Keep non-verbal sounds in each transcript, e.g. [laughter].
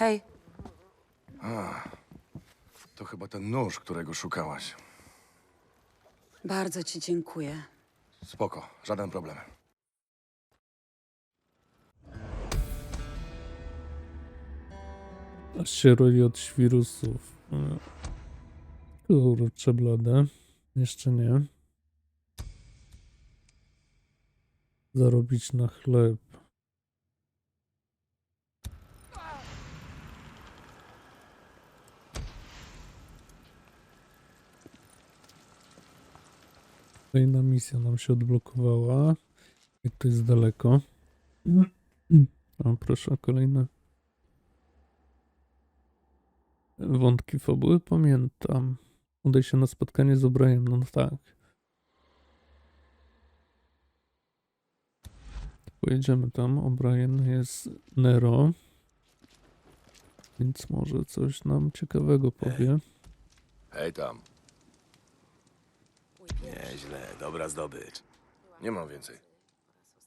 Hej, To chyba ten nóż, którego szukałaś. bardzo ci dziękuję. Spoko, żaden problem. Aż się od świrusów. E, Kurczę blade. Jeszcze nie. Zarobić na chleb. Kolejna misja nam się odblokowała. Jak to jest daleko. O, proszę, kolejne wątki fabuły pamiętam. Udaj się na spotkanie z O'Brien, no tak. Pojedziemy tam. O'Brien jest Nero. Więc może coś nam ciekawego powie. Hej tam, Nieźle, dobra zdobycz. nie mam więcej.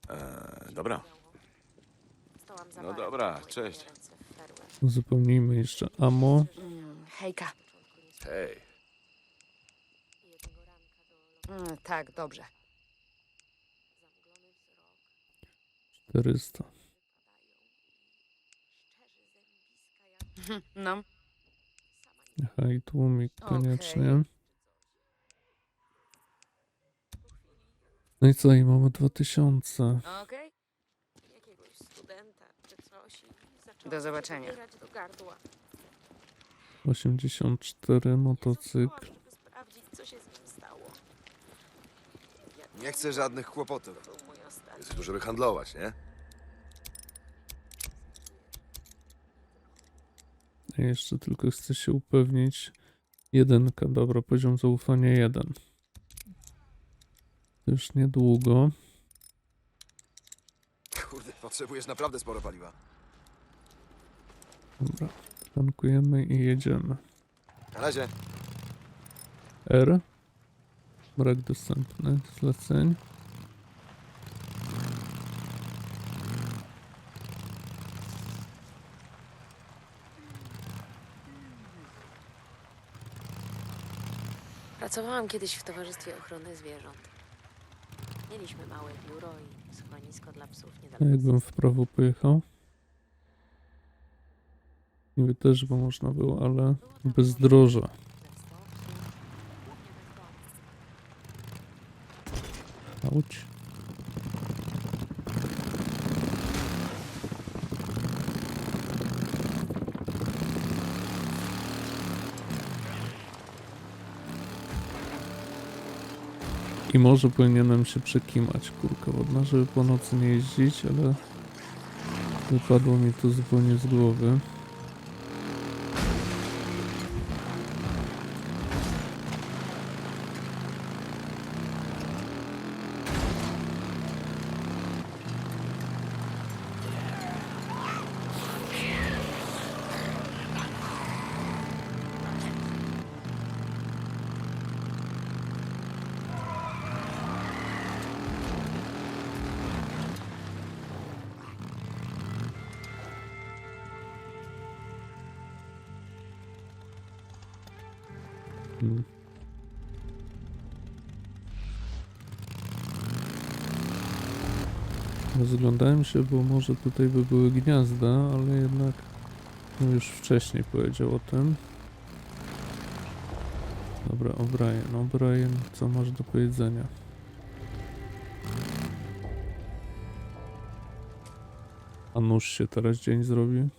Eee, dobra. No dobra, cześć. Uzupełnijmy jeszcze ammo. Hejka. Hej, Mm, tak, dobrze. 400. [laughs] No, i tłumik koniecznie. No i co, i mamy 2000. Okej. Jakiegoś studenta czy coś i zaczęłam Do zobaczenia. dobierać do gardła. 84 motocykl. Żeby sprawdzić, co się z nim stało. Jak Nie chcę żadnych kłopotów. to był mój ostatni. jesteś tu, żeby handlować, nie? Ja jeszcze tylko chcę się upewnić. Jedynka, dobra, poziom zaufania jeden. Już niedługo. Kurde, potrzebujesz naprawdę sporo paliwa. Dobra, tankujemy i jedziemy. Na razie. R. Brak dostępnych zleceń. Pracowałam kiedyś w Towarzystwie Ochrony Zwierząt. Mieliśmy małe biuro i schronisko dla psów niedaleko. jakbym w prawo pojechał? Niby też by można było, ale bezdroża. Auć. I może powinienem się przekimać, kurka wodna, żeby po nocy nie jeździć, ale wypadło mi to zupełnie z głowy. Rozglądałem się, bo może tutaj by były gniazda, ale jednak no już wcześniej powiedział o tym. Dobra, O'Brien, O'Brien, co masz do powiedzenia? A nóż się teraz dzień zrobi?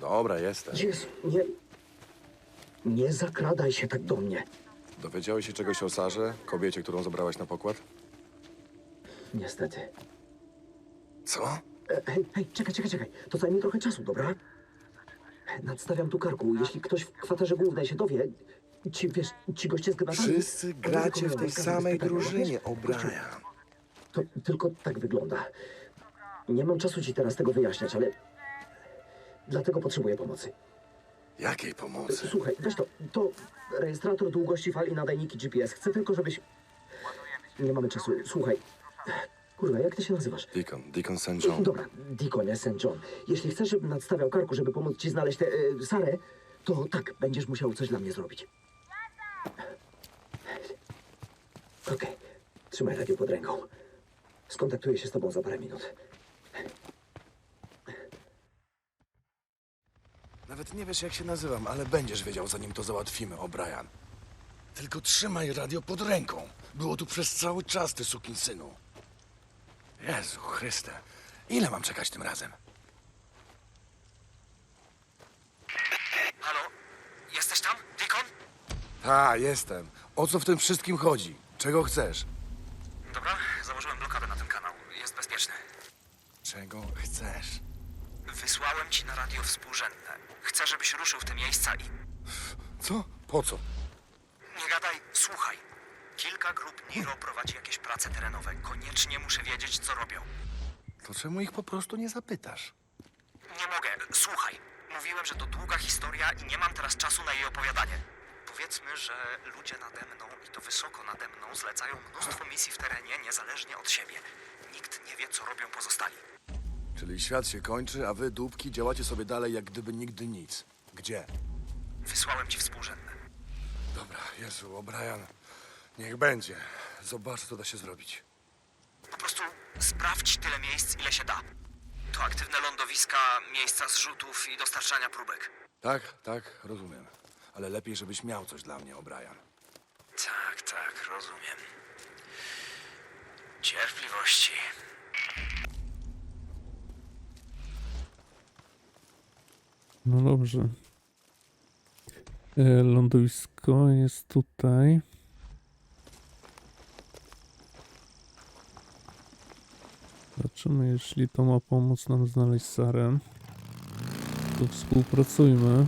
Dobra, jestem. Jezu, nie. Nie zakradaj się tak do mnie. Dowiedziałeś się czegoś o Sarze, kobiecie, którą zabrałaś na pokład? Niestety. Co? E, hej, hej, czekaj, czekaj, czekaj. To zajmie trochę czasu, dobra? Nadstawiam tu karku. Jeśli ktoś w kwaterze głównej się dowie, ci, wiesz, ci goście z granatami... Wszyscy gracie w tej samej drużynie? O'Brien. To tylko tak wygląda. Nie mam czasu ci teraz tego wyjaśniać, ale... Dlatego potrzebuję pomocy. Jakiej pomocy? Słuchaj, weź to. To rejestrator długości fal i nadajniki GPS. Chcę tylko, żebyś... Nie mamy czasu. Słuchaj. Kurwa, jak ty się nazywasz? Deacon, Deacon St. John. Dobra, Deaconie St. John. Jeśli chcesz, żebym nadstawiał karku, żeby pomóc ci znaleźć tę e, Sarę, to tak, będziesz musiał coś dla mnie zrobić. Okej, trzymaj radio pod ręką. Skontaktuję się z tobą za parę minut. Nawet nie wiesz, jak się nazywam, ale będziesz wiedział, zanim to załatwimy, O'Brien. Tylko trzymaj radio pod ręką. Było tu przez cały czas, ty synu. Jezu Chryste. Ile mam czekać tym razem? Halo? Jesteś tam, Deacon? Ta, jestem. O co w tym wszystkim chodzi? Czego chcesz? Dobra, założyłem blokadę na ten kanał. Jest bezpieczny. Czego chcesz? Wysłałem ci na radio współrzędne. Chcę, żebyś ruszył w te miejsca i... Co? Po co? Nie gadaj, słuchaj. Kilka grup Niro prowadzi jakieś prace terenowe. Koniecznie muszę wiedzieć, co robią. To czemu ich po prostu nie zapytasz? Nie mogę, słuchaj. Mówiłem, że to długa historia i nie mam teraz czasu na jej opowiadanie. Powiedzmy, że ludzie nade mną i to wysoko nade mną zlecają mnóstwo misji w terenie niezależnie od siebie. Nikt nie wie, co robią pozostali. Czyli świat się kończy, a wy, dupki, działacie sobie dalej, jak gdyby nigdy nic. Gdzie? Wysłałem ci współrzędne. Dobra, Jezu, O'Brien. Niech będzie. Zobaczę, co da się zrobić. Po prostu sprawdź tyle miejsc, ile się da. To aktywne lądowiska, miejsca zrzutów i dostarczania próbek. Tak, tak, rozumiem. Ale lepiej, żebyś miał coś dla mnie, O'Brien. Tak, tak, rozumiem. Cierpliwości. No dobrze. E, lądowisko jest tutaj. Zobaczymy, jeśli to ma pomóc nam znaleźć Sarę. To współpracujmy.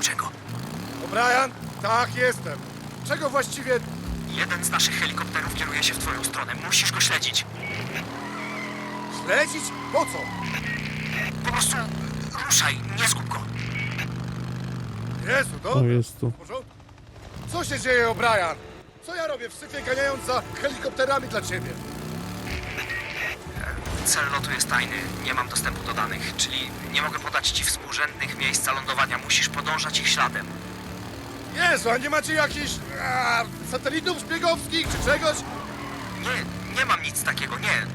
Czego? O'Brien? Tak, jestem. Czego właściwie... Jeden z naszych helikopterów kieruje się w twoją stronę. Musisz go śledzić. Śledzić? Po co? Po prostu ruszaj, nie zgub go. Jezu, O, to... jest tu. W porządku? Co się dzieje, O'Brien? Co ja robię w syfie ganiając za helikopterami dla ciebie? Cel lotu jest tajny, nie mam dostępu do danych, czyli nie mogę podać ci współrzędnych miejsca lądowania. Musisz podążać ich śladem. Jezu, a nie macie jakichś a, satelitów szpiegowskich czy czegoś? Nie, nie mam nic takiego, nie.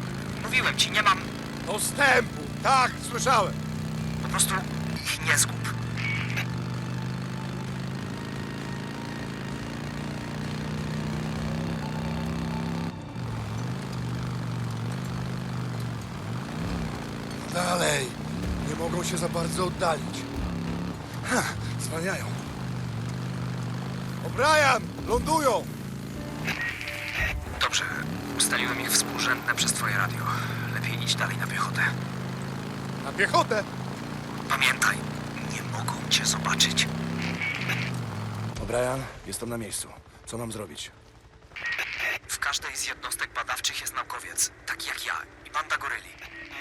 Mówiłem ci, nie mam. Dostępu. Tak, słyszałem. Po prostu ich nie zgub. Dalej. Nie mogą się za bardzo oddalić. Ha, zwalniają. O'Brien, lądują. Dobrze, ustaliłem ich współrzędne przez twoje radio. Lepiej idź dalej na piechotę. Na piechotę. Pamiętaj, nie mogą cię zobaczyć. O'Brien, jestem na miejscu. Co mam zrobić? W każdej z jednostek badawczych jest naukowiec, taki jak ja i banda goryli.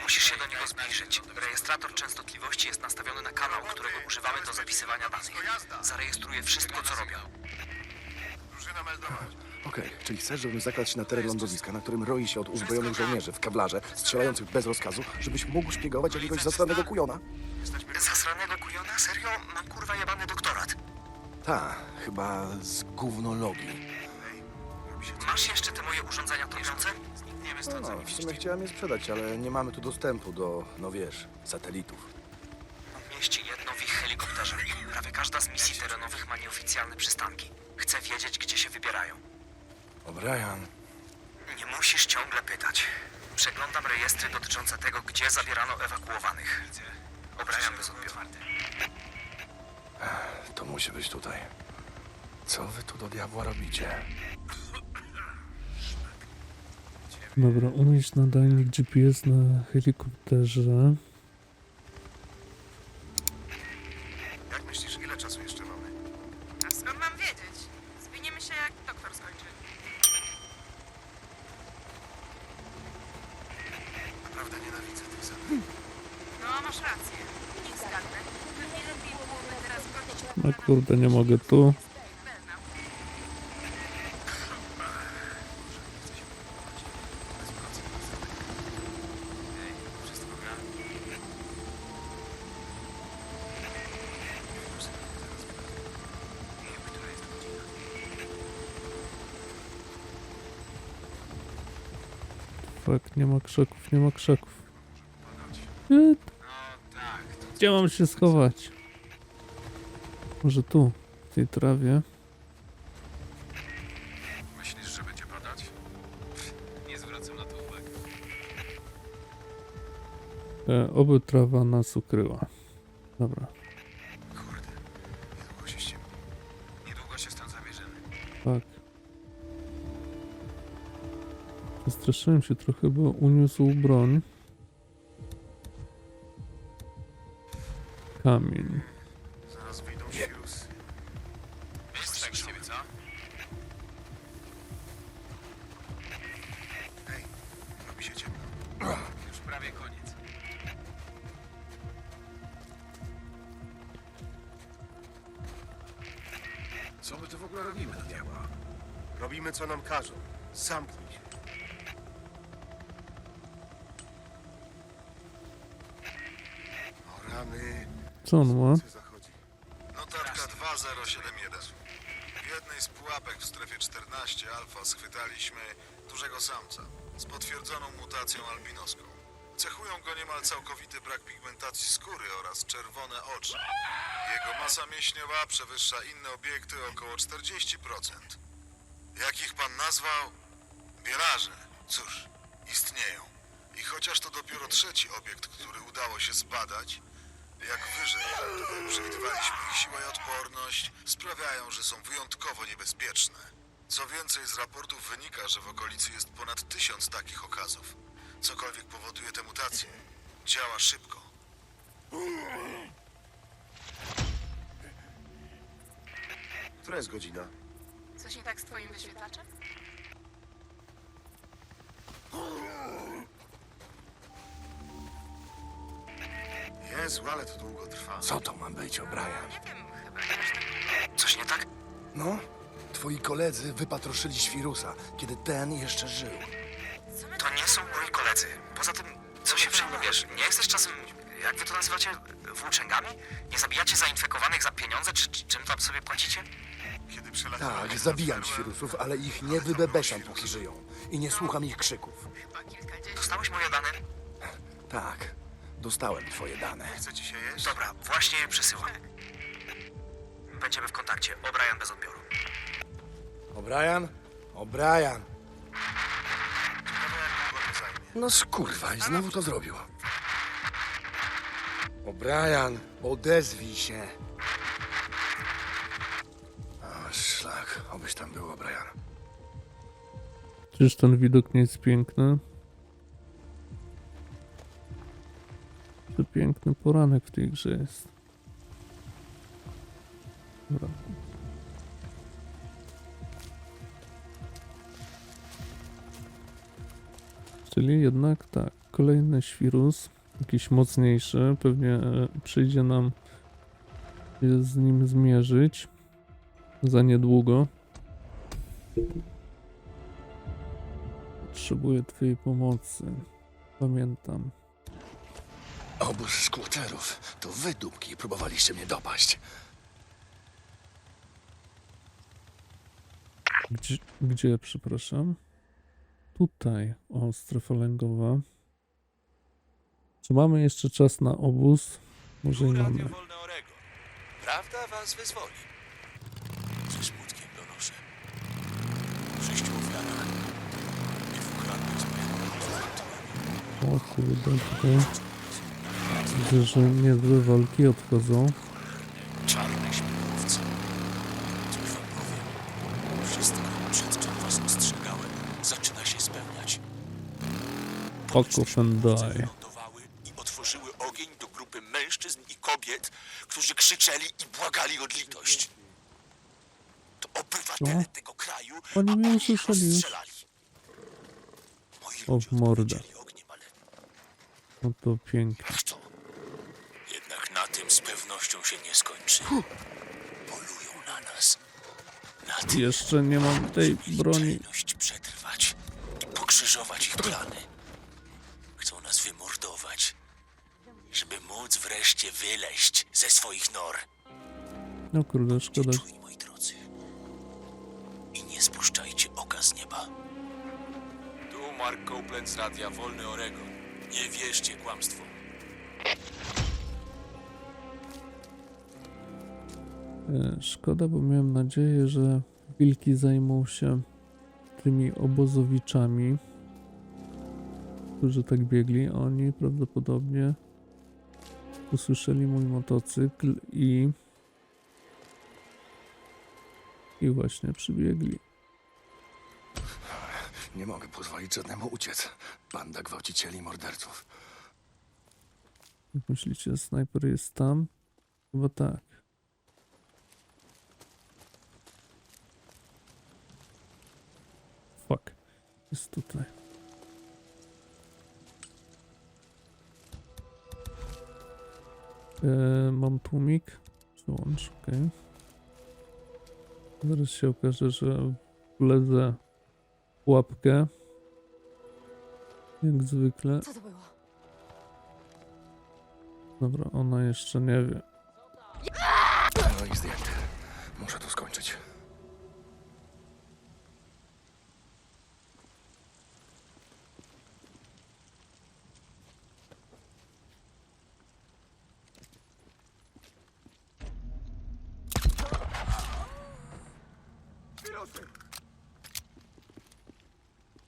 Musisz się do niego zbliżyć. Rejestrator częstotliwości jest nastawiony na kanał, którego używamy do zapisywania danych. Zarejestruje wszystko, co robią. Okej, czyli chcesz, żebym zakradł się na teren lądowiska, na którym roi się od uzbrojonych żołnierzy w kawlarze, strzelających bez rozkazu, żebyś mógł szpiegować jakiegoś zasranego kujona? Zasranego kujona? Serio? Mam kurwa jebany doktorat. Ta, chyba z gównologii. Masz jeszcze te moje urządzenia topiące? No, w sumie chciałem je sprzedać, ale nie mamy tu dostępu do, no wiesz, satelitów. Mieści jedno w ich helikopterze. Prawie każda z misji terenowych ma nieoficjalne przystanki. Chcę wiedzieć, gdzie się wybierają. O'Brien, Nie musisz ciągle pytać. Przeglądam rejestry dotyczące tego, gdzie zabierano ewakuowanych. O'Brien bez odbioru. to musi być tutaj. Co wy tu do diabła robicie? Dobra, umieść nadajnik GPS na helikopterze. Kurde, nie mogę tu. Fuck, nie ma krzaków, nie ma krzaków. Shit. Gdzie mam się schować? Może tu, w tej trawie. Myślisz, że będzie padać? Nie zwracam na to uwagi. E, oby trawa nas ukryła. Dobra, Kurde, niedługo się ściemni. Niedługo się stąd zabierzemy. tak. Przestraszyłem się trochę, bo uniósł broń. Kamień. O rany. Co on ma? Zachodzi? Notatka 2071. W jednej z pułapek w strefie 14 alfa schwytaliśmy dużego samca z potwierdzoną mutacją albinoską. Cechują go niemal całkowity brak pigmentacji skóry oraz czerwone oczy. Jego masa mięśniowa przewyższa inne obiekty o około 40%. Jak ich pan nazwał? Bielarze. Cóż, istnieją. I chociaż to dopiero trzeci obiekt, który udało się zbadać, jak wyżej przewidywaliśmy, ich siła i odporność sprawiają, że są wyjątkowo niebezpieczne. Co więcej, z raportów wynika, że w okolicy jest ponad tysiąc takich okazów. Cokolwiek powoduje tę mutację, działa szybko. Która jest godzina? Coś nie tak z twoim wyświetlaczem? Jezu, ale to długo trwa. Co to ma być, O'Brien? Nie wiem, chyba tak Coś nie tak? No, twoi koledzy wypatroszyli świrusa, kiedy ten jeszcze żył. Co my To nie są moi koledzy. Poza tym, co się przejmujesz? Nie jesteś czasem, jak wy to nazywacie, włóczęgami? Nie zabijacie zainfekowanych za pieniądze, czy, czy czym tam sobie płacicie? Kiedy Tak, nad zabijam świrusów, ale ich nie wybebeszam, póki żyją. I nie słucham ich krzyków. chyba kilkadziesiąt? Dostałeś moje dane? Tak, dostałem twoje dane. Chcecie się jeść? Dobra, właśnie je przesyłam. Będziemy w kontakcie. O'Brien bez odbioru. O'Brien? O'Brien! Ciekawe, jak długo to zajmie. No skurwa, i znowu to zrobił. O'Brien, odezwij się. O, szlak, obyś tam był, O'Brien. Czyż ten widok nie jest piękny? Przepiękny poranek w tej grze jest. Dobra. Czyli jednak tak, kolejny świrus, jakiś mocniejszy, pewnie e, przyjdzie nam się z nim zmierzyć za niedługo. Potrzebuję twojej pomocy. Pamiętam. Obóz skłoterów. To wy, dupki, próbowaliście mnie dopaść. Gdzie, gdzie, przepraszam? Tutaj. O, strefa lęgowa. Czy mamy jeszcze czas na obóz? Może i mamy. Wolne Orego. Prawda was wyzwoli. Ze smutkiem donoszę. W sześciu ofiarach i dwóch rannych zmarłych. O kurde, tutaj. Widzę, że niezłe walki odchodzą. Czarne śmigłowce. Coś wam powiem. Wszystko, przed czym was ostrzegałem, zaczyna się spełniać. Fuck and die. I otworzyły ogień do grupy mężczyzn i kobiet, którzy krzyczeli i błagali o litość. To obywatele Co? tego kraju, Oni a mnie usłyszeli już. O, w mordę. No to pięknie. Pewnością się nie skończy. Polują na nas. Na Jeszcze nie mam tej broni. przetrwać i pokrzyżować ich plany. Chcą nas wymordować, żeby móc wreszcie wyleść ze swoich nor. No kurde, szkoda. Czuj, moi drodzy. I nie spuszczajcie oka z nieba. Tu Mark Copeland z Radia Wolny Oregon. Nie wierzcie kłamstwom. Szkoda, bo miałem nadzieję, że wilki zajmą się tymi obozowiczami, którzy tak biegli. Oni prawdopodobnie usłyszeli mój motocykl i i właśnie przybiegli. Nie mogę pozwolić żadnemu uciec. Banda gwałcicieli i morderców. Jak myślicie, snajper jest tam? Chyba tak. Fuck. Jest tutaj. E, mam tłumik. Przełącz, okej. Zaraz się okaże, że wlezę w łapkę. Jak zwykle. Co to było? Dobra, ona jeszcze nie wie. No i zdjęty. Muszę to skończyć.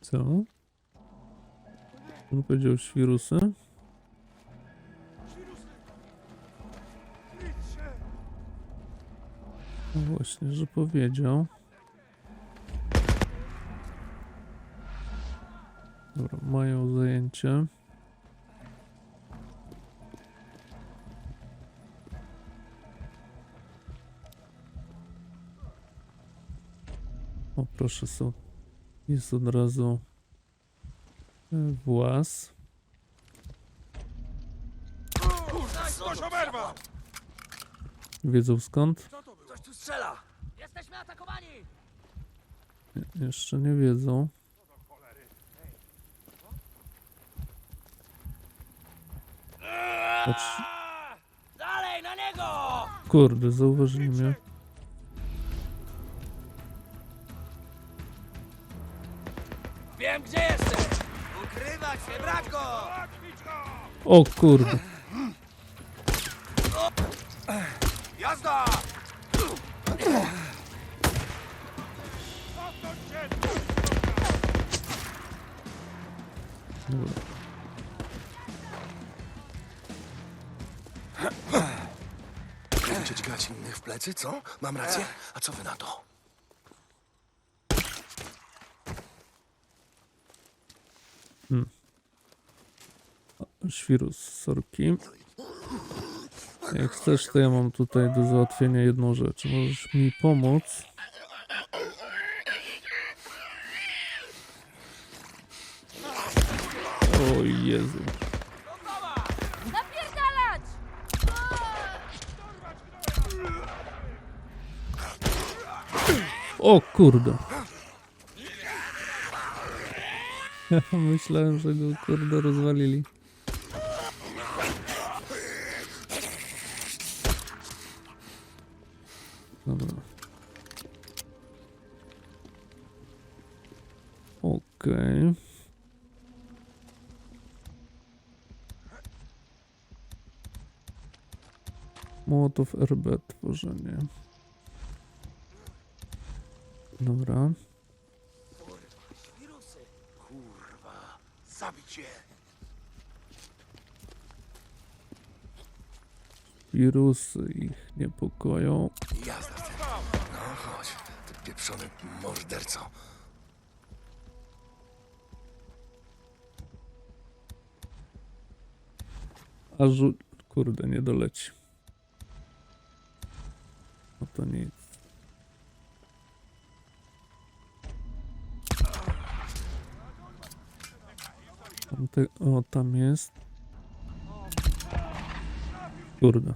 Co? On powiedział świrusy? No właśnie, że powiedział. Dobra, mają zajęcie. O, proszę, są. Jest od razu włas. Wiedzą skąd? Ktoś tu strzela! Nie, jeszcze nie wiedzą. Patrz. Dalej, na niego! Kurde, zauważyli mnie. O kurde. Jazda! Będziecie dźgać innych w plecy, co? Mam rację? A co wy na to? Świrus, sorki. Jak chcesz, to ja mam tutaj do załatwienia jedną rzecz. Możesz mi pomóc. O Jezu. O kurde. [laughs] Myślałem, że go kurde rozwalili. Mołotow RB tworzenie. Dobra. Kurwa, zabić je! Wirusy ich niepokoją. Jazda. No chodź, ty pieprzony morderco. A żu... Kurde, nie doleci. No to nic. Tam te... O, tam jest. Kurde.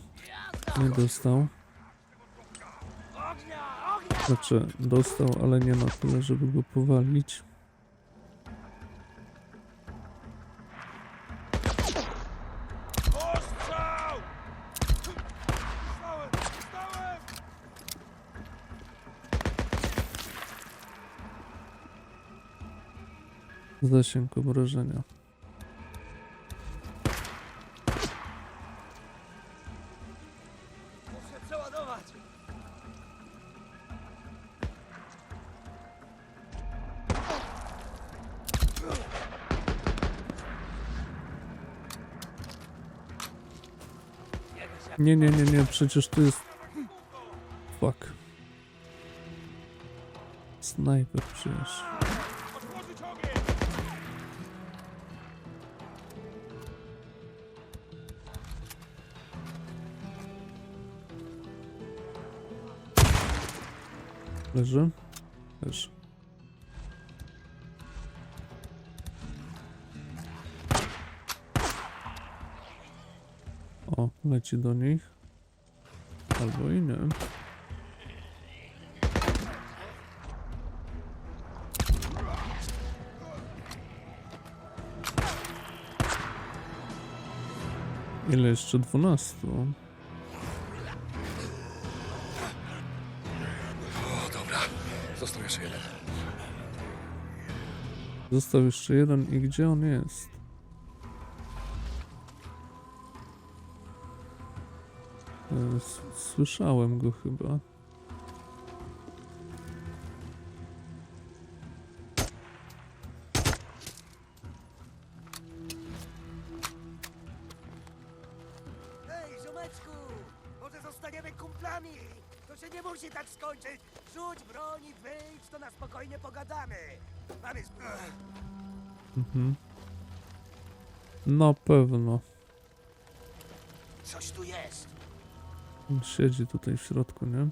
Nie dostał. Znaczy, dostał, ale nie na tyle, żeby go powalić. Zasięg obrażenia. Nie, nie, nie, nie, przecież to jest... Fuck. Snajper przecież. Leży? Leży. O, leci do nich. Albo i nie. Ile jeszcze? 12. Został jeszcze jeden. Jeszcze jeden i gdzie on jest? E, Słyszałem go chyba. Na pewno. Coś tu jest. On siedzi tutaj w środku, nie?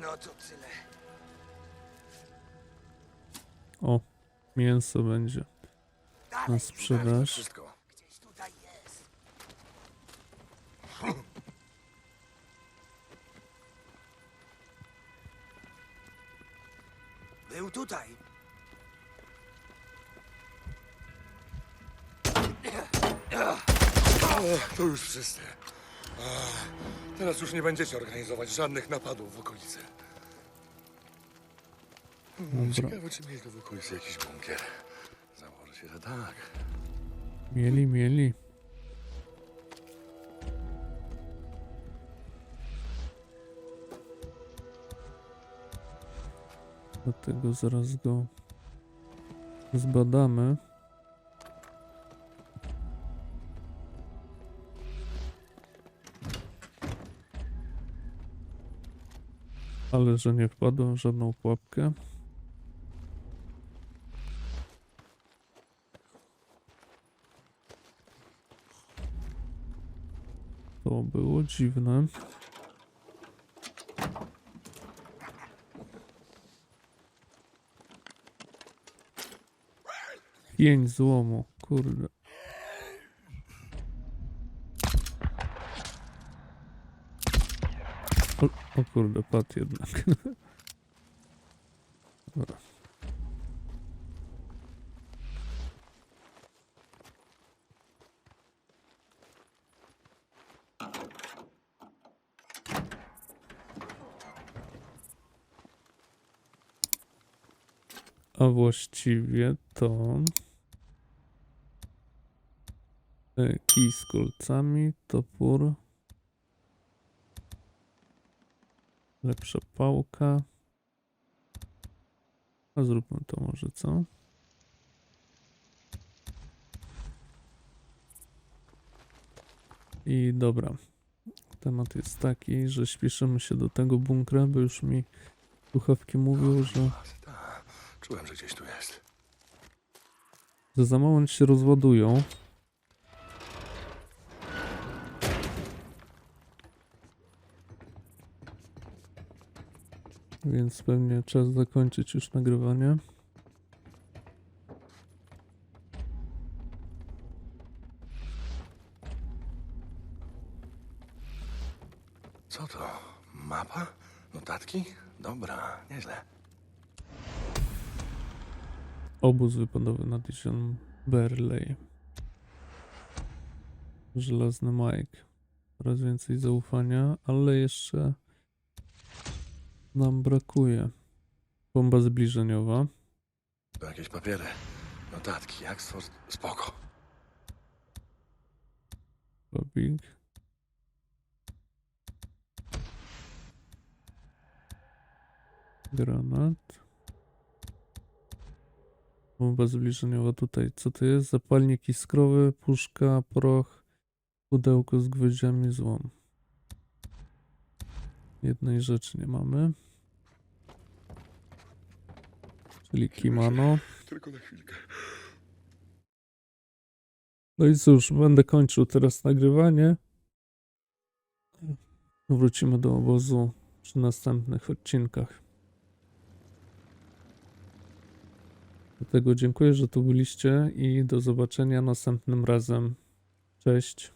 No to tyle. O, mięso będzie na sprzedaż. Gdzieś tutaj jest. Był tutaj. To już wszyscy. Teraz już nie będziecie organizować żadnych napadów w okolicy. Hmm, Dobra. Ciekawe, czy mieli tu w okolicy jakiś bunkier. Założę się, że tak. Mieli, mieli. Dlatego zaraz go zbadamy. Ale że nie wpadłem w żadną pułapkę. To było dziwne. Pięć złomu, kurde. O, o kurde, padł jednak. [laughs] Dobra. A właściwie to kij z kolcami, topór, lepsza pałka. A zróbmy to może, co? I dobra. Temat jest taki, że śpieszymy się do tego bunkra, bo już mi słuchawki mówią, że Tak, czułem, że gdzieś tu jest. że za moment się rozładują. Więc pewnie czas zakończyć już nagrywanie. Co to? Mapa? Notatki? Dobra, nieźle. Obóz wypadowy na Dijon Berley. Żelazny Mike. Coraz więcej zaufania, ale jeszcze nam brakuje. Bomba zbliżeniowa. To jakieś papiery. Notatki, jak stworzyć... Spoko. Babik. Granat. Bomba zbliżeniowa tutaj. Co to jest? Zapalnik iskrowy, puszka, proch, pudełko z gwoździami, złom. Jednej rzeczy nie mamy. Czyli kimano. Tylko na chwilkę. No i cóż, będę kończył teraz nagrywanie. Wrócimy do obozu przy następnych odcinkach. Dlatego dziękuję, że tu byliście i do zobaczenia następnym razem. Cześć.